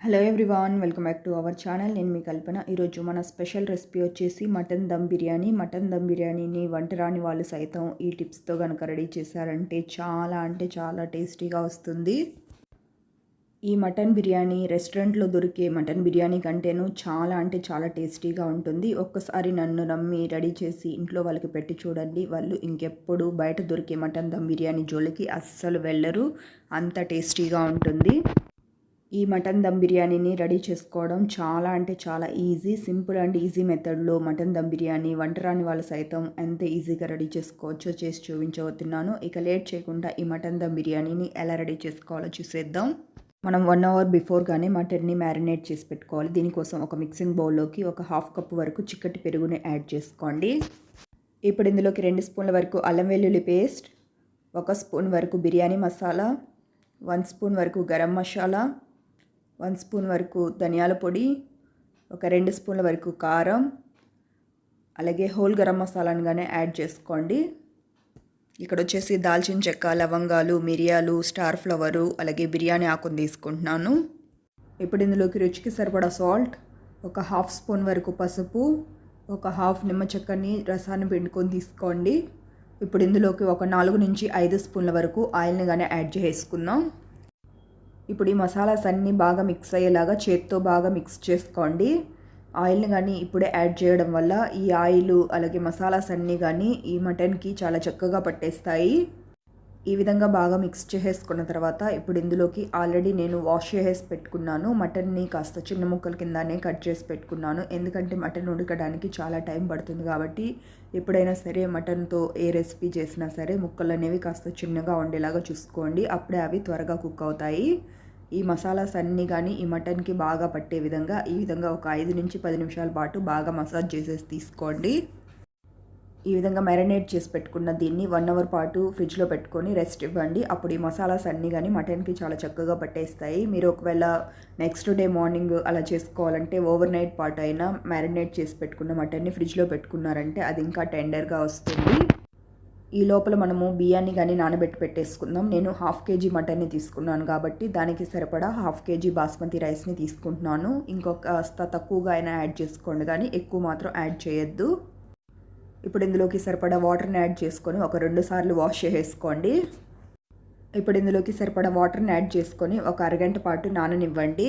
Hello everyone welcome back to our channel నేను మీ కల్పన. ఈరోజు మన స్పెషల్ రెసిపీ వచ్చేసి మటన్ దమ్ బిర్యానీ. మటన్ దమ్ బిర్యానీని వంట రాని వాళ్ళు సైతం ఈ టిప్స్తో కనుక రెడీ చేశారంటే చాలా అంటే చాలా టేస్టీగా వస్తుంది. ఈ మటన్ బిర్యానీ రెస్టారెంట్లో దొరికే మటన్ బిర్యానీ కంటేను చాలా అంటే చాలా టేస్టీగా ఉంటుంది. ఒక్కసారి నన్ను నమ్మి రెడీ చేసి ఇంట్లో వాళ్ళకి పెట్టి చూడండి. వాళ్ళు ఇంకెప్పుడు బయట దొరికే మటన్ దమ్ బిర్యానీ జోలికి అస్సలు వెళ్ళరు. అంత టేస్టీగా ఉంటుంది. ఈ మటన్ దమ్ బిర్యానీని రెడీ చేసుకోవడం చాలా అంటే చాలా ఈజీ సింపుల్ అండ్ ఈజీ మెథడ్లో మటన్ దమ్ బిర్యానీ వంట రాని వాళ్ళు సైతం ఎంత ఈజీగా రెడీ చేసుకోవచ్చో చేసి చూపించబోతున్నాను. ఇక లేట్ చేయకుండా ఈ మటన్ దమ్ బిర్యానీని ఎలా రెడీ చేసుకోవాలో చూసేద్దాం. మనం వన్ అవర్ బిఫోర్గానే మటన్ని మ్యారినేట్ చేసి పెట్టుకోవాలి. దీనికోసం ఒక మిక్సింగ్ బౌల్లోకి ఒక హాఫ్ కప్ వరకు చిక్కటి పెరుగుని యాడ్ చేసుకోండి. ఇప్పుడు ఇందులోకి రెండు స్పూన్ల వరకు అల్లం వెల్లుల్లి పేస్ట్ ఒక స్పూన్ వరకు బిర్యానీ మసాలా వన్ స్పూన్ వరకు గరం మసాలా వన్ స్పూన్ వరకు ధనియాల పొడి ఒక రెండు స్పూన్ల వరకు కారం అలాగే హోల్ గరం మసాలాను కానీ యాడ్ చేసుకోండి. ఇక్కడ వచ్చేసి దాల్చిన చెక్క లవంగాలు మిరియాలు స్టార్ ఫ్లవరు అలాగే బిర్యానీ ఆకుని తీసుకుంటున్నాను. ఇప్పుడు ఇందులోకి రుచికి సరిపడా సాల్ట్ ఒక హాఫ్ స్పూన్ వరకు పసుపు ఒక హాఫ్ నిమ్మ చెక్కని రసాన్ని పిండుకొని తీసుకోండి. ఇప్పుడు ఇందులోకి ఒక నాలుగు నుంచి ఐదు స్పూన్ల వరకు ఆయిల్ని కానీ యాడ్ చేసుకుందాం. ఇప్పుడు ఈ మసాలాస్ అన్నీ బాగా మిక్స్ అయ్యేలాగా చేత్తో బాగా మిక్స్ చేసుకోండి. ఆయిల్ని కానీ ఇప్పుడే యాడ్ చేయడం వల్ల ఈ ఆయిల్ అలాగే మసాలాస్ అన్నీ కానీ ఈ మటన్కి చాలా చక్కగా పట్టేస్తాయి. ఈ విధంగా బాగా మిక్స్ చేసేసుకున్న తర్వాత ఇప్పుడు ఇందులోకి ఆల్రెడీ నేను వాష్ చేసేసి పెట్టుకున్నాను. మటన్ని కాస్త చిన్న ముక్కల కిందనే కట్ చేసి పెట్టుకున్నాను. ఎందుకంటే మటన్ ఉడకడానికి చాలా టైం పడుతుంది కాబట్టి ఎప్పుడైనా సరే మటన్తో ఏ రెసిపీ చేసినా సరే ముక్కలు అనేవి కాస్త చిన్నగా ఉండేలాగా చూసుకోండి. అప్పుడే అవి త్వరగా కుక్ అవుతాయి. ఈ మసాలాస్ అన్నీ కానీ ఈ మటన్కి బాగా పట్టే విధంగా ఈ విధంగా ఒక ఐదు నుంచి పది నిమిషాల పాటు బాగా మసాజ్ చేసేసి తీసుకోండి. ఈ విధంగా మ్యారినేట్ చేసి పెట్టుకున్న దీన్ని వన్ అవర్ పాటు ఫ్రిడ్జ్లో పెట్టుకొని రెస్ట్ ఇవ్వండి. అప్పుడు ఈ మసాలాస్ అన్నీ కానీ మటన్కి చాలా చక్కగా పట్టేస్తాయి. మీరు ఒకవేళ నెక్స్ట్ డే మార్నింగ్ అలా చేసుకోవాలంటే ఓవర్ నైట్ పాటు అయినా మ్యారినేట్ చేసి పెట్టుకున్న మటన్ని ఫ్రిడ్జ్లో పెట్టుకున్నారంటే అది ఇంకా టెండర్గా వస్తుంది. ఈ లోపల మనము బియ్యాన్ని కానీ నానబెట్టి పెట్టేసుకుందాం. నేను హాఫ్ కేజీ మటన్ని తీసుకున్నాను కాబట్టి దానికి సరిపడా హాఫ్ కేజీ బాస్మతి రైస్ని తీసుకుంటున్నాను. ఇంకొక తక్కువగా అయినా యాడ్ చేసుకోండి కానీ ఎక్కువ మాత్రం యాడ్ చేయొద్దు. ఇప్పుడు ఇందులోకి సరిపడా వాటర్ని యాడ్ చేసుకొని ఒక రెండు సార్లు వాష్ చేసేసుకోండి. ఇప్పుడు ఇందులోకి సరిపడా వాటర్ని యాడ్ చేసుకొని ఒక అరగంట పాటు నాననివ్వండి.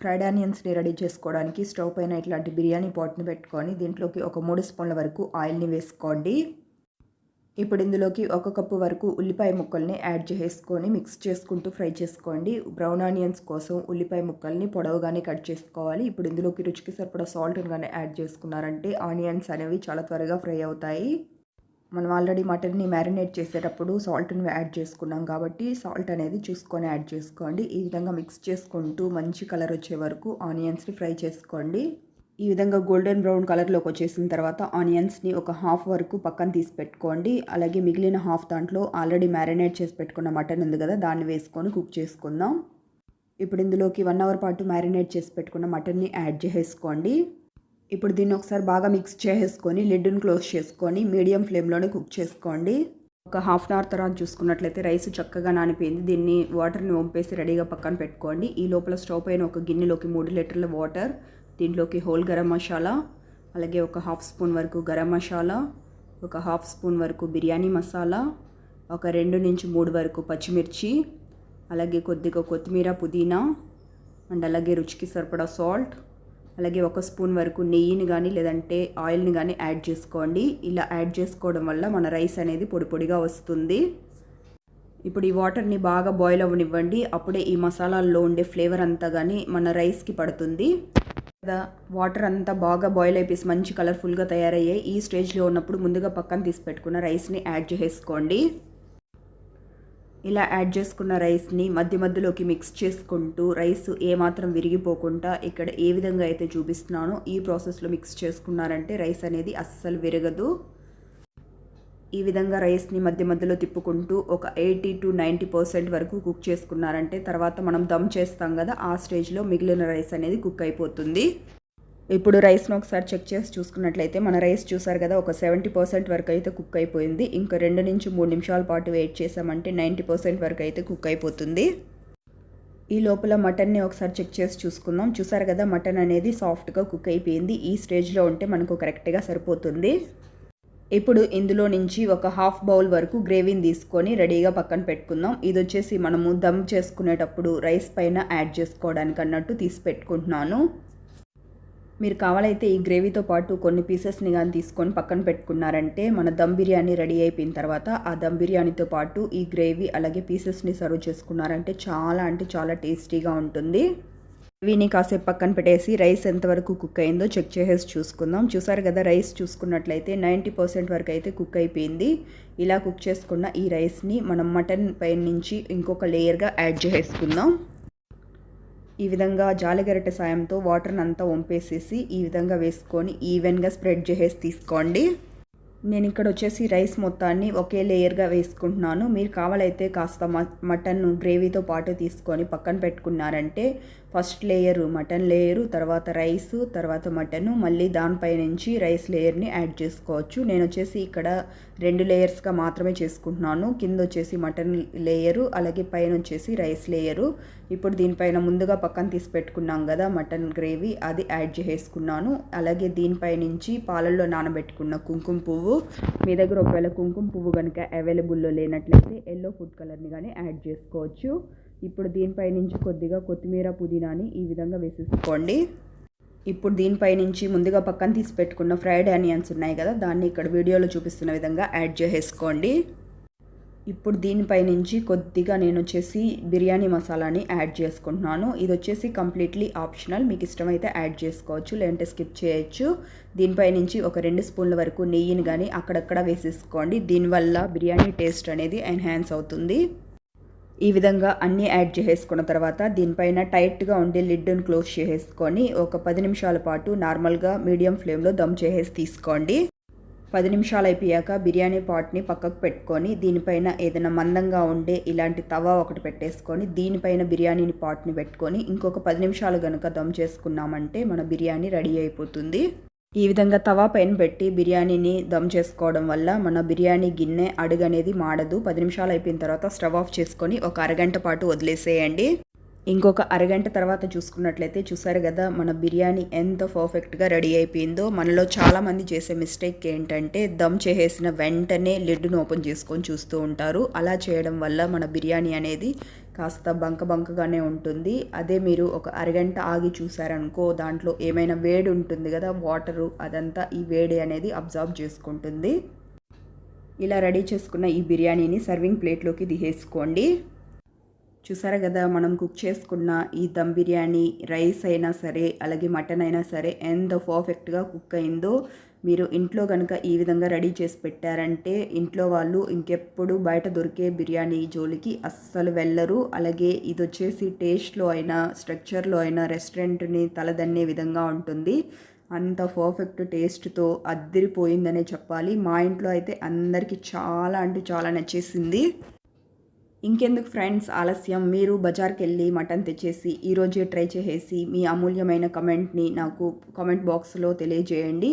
ఫ్రైడ్ ఆనియన్స్ని రెడీ చేసుకోవడానికి స్టవ్ పైన ఇట్లాంటి బిర్యానీ పాట్ని పెట్టుకొని దీంట్లోకి ఒక మూడు స్పూన్ల వరకు ఆయిల్ని వేసుకోండి. ఇప్పుడు ఇందులోకి ఒక కప్పు వరకు ఉల్లిపాయ ముక్కల్ని యాడ్ చేసుకొని మిక్స్ చేసుకుంటూ ఫ్రై చేసుకోండి. బ్రౌన్ ఆనియన్స్ కోసం ఉల్లిపాయ ముక్కల్ని పొడవుగానే కట్ చేసుకోవాలి. ఇప్పుడు ఇందులోకి రుచికి సరిపడా సాల్ట్ కానీ యాడ్ చేసుకున్నారంటే ఆనియన్స్ అనేవి చాలా త్వరగా ఫ్రై అవుతాయి. మనం ఆల్రెడీ మటన్ని మ్యారినేట్ చేసేటప్పుడు సాల్ట్ని యాడ్ చేసుకున్నాం కాబట్టి సాల్ట్ అనేది చూసుకొని యాడ్ చేసుకోండి. ఈ విధంగా మిక్స్ చేసుకుంటూ మంచి కలర్ వచ్చే వరకు ఆనియన్స్ని ఫ్రై చేసుకోండి. ఈ విధంగా గోల్డెన్ బ్రౌన్ కలర్లోకి వచ్చేసిన తర్వాత ఆనియన్స్ని ఒక హాఫ్ వరకు పక్కన తీసి పెట్టుకోండి. అలాగే మిగిలిన హాఫ్ దాంట్లో ఆల్రెడీ మ్యారినేట్ చేసి పెట్టుకున్న మటన్ ఉంది కదా దాన్ని వేసుకొని కుక్ చేసుకుందాం. ఇప్పుడు ఇందులోకి వన్ అవర్ పాటు మ్యారినేట్ చేసి పెట్టుకున్న మటన్ని యాడ్ చేసుకోండి ఇప్పుడు దీన్ని ఒకసారి బాగా మిక్స్ చేసేసుకొని లిడ్ని క్లోజ్ చేసుకొని మీడియం ఫ్లేమ్లోనే కుక్ చేసుకోండి. ఒక హాఫ్ అన్ అవర్ తర్వాత చూసుకున్నట్లయితే రైస్ చక్కగా నానిపోయింది. దీన్ని వాటర్ని వంపేసి రెడీగా పక్కన పెట్టుకోండి. ఈ లోపల స్టవ్ పైన ఒక గిన్నెలోకి మూడు లీటర్ల వాటర్ దీంట్లోకి హోల్ గరం మసాలా అలాగే ఒక హాఫ్ స్పూన్ వరకు గరం మసాలా ఒక హాఫ్ స్పూన్ వరకు బిర్యానీ మసాలా ఒక రెండు నుంచి మూడు వరకు పచ్చిమిర్చి అలాగే కొద్దిగా కొత్తిమీర పుదీనా అండ్ అలాగే రుచికి సరిపడా సాల్ట్ అలాగే ఒక స్పూన్ వరకు నెయ్యిని కానీ లేదంటే ఆయిల్ని కానీ యాడ్ చేసుకోండి. ఇలా యాడ్ చేసుకోవడం వల్ల మన రైస్ అనేది పొడి పొడిగా వస్తుంది. ఇప్పుడు ఈ వాటర్ని బాగా బాయిల్ అవ్వనివ్వండి. అప్పుడే ఈ మసాలాల్లో ఉండే ఫ్లేవర్ అంతా కానీ మన రైస్కి పడుతుంది. కదా వాటర్ అంతా బాగా బాయిల్ అయిపోయి మంచి కలర్ఫుల్గా తయారయ్యాయి ఈ స్టేజ్లో ఉన్నప్పుడు ముందుగా పక్కన తీసి పెట్టుకున్న రైస్ని యాడ్ చేసుకోండి ఇలా యాడ్ చేసుకున్న రైస్ని మధ్య మధ్యలోకి మిక్స్ చేసుకుంటూ రైస్ ఏమాత్రం విరిగిపోకుండా ఇక్కడ ఏ విధంగా అయితే చూపిస్తున్నానో ఈ ప్రాసెస్లో మిక్స్ చేసుకున్నారంటే రైస్ అనేది అస్సలు విరగదు. ఈ విధంగా రైస్ని మధ్య మధ్యలో తిప్పుకుంటూ ఒక ఎయిటీ టు నైంటీ పర్సెంట్ వరకు కుక్ చేసుకున్నారంటే తర్వాత మనం దమ్ చేస్తాం కదా ఆ స్టేజ్లో మిగిలిన రైస్ అనేది కుక్ అయిపోతుంది. ఇప్పుడు రైస్ను ఒకసారి చెక్ చేసి చూసుకున్నట్లయితే మన రైస్ చూసారు కదా ఒక సెవెంటీ పర్సెంట్ వరకు అయితే కుక్ అయిపోయింది. ఇంకా రెండు నుంచి మూడు నిమిషాల పాటు వెయిట్ చేసామంటే నైంటీ పర్సెంట్ వరకు అయితే కుక్ అయిపోతుంది. ఈ లోపల మటన్ని ఒకసారి చెక్ చేసి చూసుకుందాం. చూసారు కదా మటన్ అనేది సాఫ్ట్గా కుక్ అయిపోయింది. ఈ స్టేజ్లో ఉంటే మనకు కరెక్ట్గా సరిపోతుంది. ఇప్పుడు ఇందులో నుంచి ఒక హాఫ్ బౌల్ వరకు గ్రేవీని తీసుకొని రెడీగా పక్కన పెట్టుకుందాం. ఇది వచ్చేసి మనము దమ్ చేసుకునేటప్పుడు రైస్ పైన యాడ్ చేసుకోవడానికి అన్నట్టు తీసి పెట్టుకుంటున్నాను. మీరు కావాలైతే ఈ గ్రేవీతో పాటు కొన్ని పీసెస్ని కానీ తీసుకొని పక్కన పెట్టుకున్నారంటే మన దమ్ బిర్యానీ రెడీ అయిపోయిన తర్వాత ఆ దమ్ బిర్యానీతో పాటు ఈ గ్రేవీ అలాగే పీసెస్ని సర్వ్ చేసుకున్నారంటే చాలా అంటే చాలా టేస్టీగా ఉంటుంది. గ్రేవీని కాసేపు పక్కన పెట్టేసి రైస్ ఎంతవరకు కుక్ అయిందో చెక్ చేసేసి చూసుకుందాం. చూసారు కదా రైస్ చూసుకున్నట్లయితే నైంటీ పర్సెంట్ వరకు అయితే కుక్ అయిపోయింది. ఇలా కుక్ చేసుకున్న ఈ రైస్ని మనం మటన్ పైన నుంచి ఇంకొక లేయర్గా యాడ్ చేసేసుకుందాం. ఈ విధంగా జాలిగరిటె సాయంతో వాటర్ని అంతా వంపేసేసి ఈ విధంగా వేసుకొని ఈవెన్గా స్ప్రెడ్ చేసేసి తీసుకోండి. నేను ఇక్కడ వచ్చేసి రైస్ మొత్తాన్ని ఒకే లేయర్గా వేసుకుంటున్నాను. మీరు కావాలైతే కాస్త మటన్ గ్రేవీతో పాటు తీసుకొని పక్కన పెట్టుకున్నారంటే ఫస్ట్ లేయరు మటన్ లేయరు తర్వాత రైస్ తర్వాత మటను మళ్ళీ దానిపై నుంచి రైస్ లేయర్ని యాడ్ చేసుకోవచ్చు. నేను వచ్చేసి ఇక్కడ రెండు లేయర్స్గా మాత్రమే చేసుకుంటున్నాను. కింద వచ్చేసి మటన్ లేయరు అలాగే పైన వచ్చేసి రైస్ లేయరు. ఇప్పుడు దీనిపైన ముందుగా పక్కన తీసి పెట్టుకున్నాం కదా మటన్ గ్రేవీ అది యాడ్ చేసుకున్నాను అలాగే దీనిపై నుంచి పాలల్లో నానబెట్టుకున్న కుంకుమ పువ్వు మీ దగ్గర ఒకవేళ కుంకుమ పువ్వు కనుక అవైలబుల్లో లేనట్లయితే ఎల్లో ఫుడ్ కలర్ని కానీ యాడ్ చేసుకోవచ్చు. ఇప్పుడు దీనిపై నుంచి కొద్దిగా కొత్తిమీర పుదీనాని ఈ విధంగా వేసేసుకోండి. ఇప్పుడు దీనిపై నుంచి ముందుగా పక్కన తీసి పెట్టుకున్న ఫ్రైడ్ ఆనియన్స్ ఉన్నాయి కదా దాన్ని ఇక్కడ వీడియోలో చూపిస్తున్న విధంగా యాడ్ చేసేసుకోండి. ఇప్పుడు దీనిపై నుంచి కొద్దిగా నేను వచ్చేసి బిర్యానీ మసాలాని యాడ్ చేసుకుంటున్నాను. ఇది వచ్చేసి కంప్లీట్లీ ఆప్షనల్ మీకు ఇష్టమైతే యాడ్ చేసుకోవచ్చు లేదంటే స్కిప్ చేయొచ్చు. దీనిపై నుంచి ఒక రెండు స్పూన్ల వరకు నెయ్యిని కానీ అక్కడక్కడ వేసేసుకోండి. దీనివల్ల బిర్యానీ టేస్ట్ అనేది ఎన్హాన్స్ అవుతుంది. ఈ విధంగా అన్నీ యాడ్ చేసేసుకున్న తర్వాత దీనిపైన టైట్గా ఉండే లిడ్ను క్లోజ్ చేసేసుకొని ఒక పది నిమిషాల పాటు నార్మల్గా మీడియం ఫ్లేమ్లో దమ్ చేసేసి తీసుకోండి. పది నిమిషాలు అయిపోయాక బిర్యానీ పాట్ని పక్కకు పెట్టుకొని దీనిపైన ఏదైనా మందంగా ఉండే ఇలాంటి తవా ఒకటి పెట్టేసుకొని దీనిపైన బిర్యానీని పాట్ని పెట్టుకొని ఇంకొక పది నిమిషాలు కనుక దమ్ చేసుకున్నామంటే మన బిర్యానీ రెడీ అయిపోతుంది. ఈ విధంగా తవా పైన పెట్టి బిర్యానీని దమ్ చేసుకోవడం వల్ల మన బిర్యానీ గిన్నె అడుగు అనేది మాడదు. పది నిమిషాలు అయిపోయిన తర్వాత స్టవ్ ఆఫ్ చేసుకొని ఒక అరగంట పాటు వదిలేసేయండి. ఇంకొక అరగంట తర్వాత చూసుకున్నట్లయితే చూసారు కదా మన బిర్యానీ ఎంత పర్ఫెక్ట్గా రెడీ అయిపోయిందో. మనలో చాలామంది చేసే మిస్టేక్ ఏంటంటే దమ్ చేసేసిన వెంటనే లిడ్ను ఓపెన్ చేసుకొని చూస్తూ ఉంటారు. అలా చేయడం వల్ల మన బిర్యానీ అనేది కాస్త బంక బంకగానే ఉంటుంది. అదే మీరు ఒక అరగంట ఆగి చూసారనుకో దాంట్లో ఏమైనా వేడి ఉంటుంది కదా వాటరు అదంతా ఈ వేడి అనేది అబ్జర్వ్ చేసుకుంటుంది. ఇలా రెడీ చేసుకున్న ఈ బిర్యానీని సర్వింగ్ ప్లేట్లోకి దిహేసుకోండి. చూసారా కదా మనం కుక్ చేసుకున్న ఈ దమ్ బిర్యానీ రైస్ అయినా సరే అలాగే మటన్ అయినా సరే ఎంత పర్ఫెక్ట్గా కుక్ అయిందో మీరు ఇంట్లో కనుక ఈ విధంగా రెడీ చేసి పెట్టారంటే ఇంట్లో వాళ్ళు ఇంకెప్పుడు బయట దొరికే బిర్యానీ జోలికి అస్సలు వెళ్ళరు. అలాగే ఇది వచ్చేసి టేస్ట్లో అయినా స్ట్రక్చర్లో అయినా రెస్టారెంట్ని తలదన్నే విధంగా ఉంటుంది. అంత పర్ఫెక్ట్ టేస్ట్తో అద్దరిపోయిందనే చెప్పాలి. మా ఇంట్లో అయితే అందరికీ చాలా అంటే చాలా నచ్చేసింది. ఇంకెందుకు ఫ్రెండ్స్ ఆలస్యం. మీరు బజార్కి వెళ్ళి మటన్ తెచ్చేసి ఈరోజే ట్రై చేసేసి మీ అమూల్యమైన కమెంట్ని నాకు కమెంట్ బాక్స్లో తెలియజేయండి.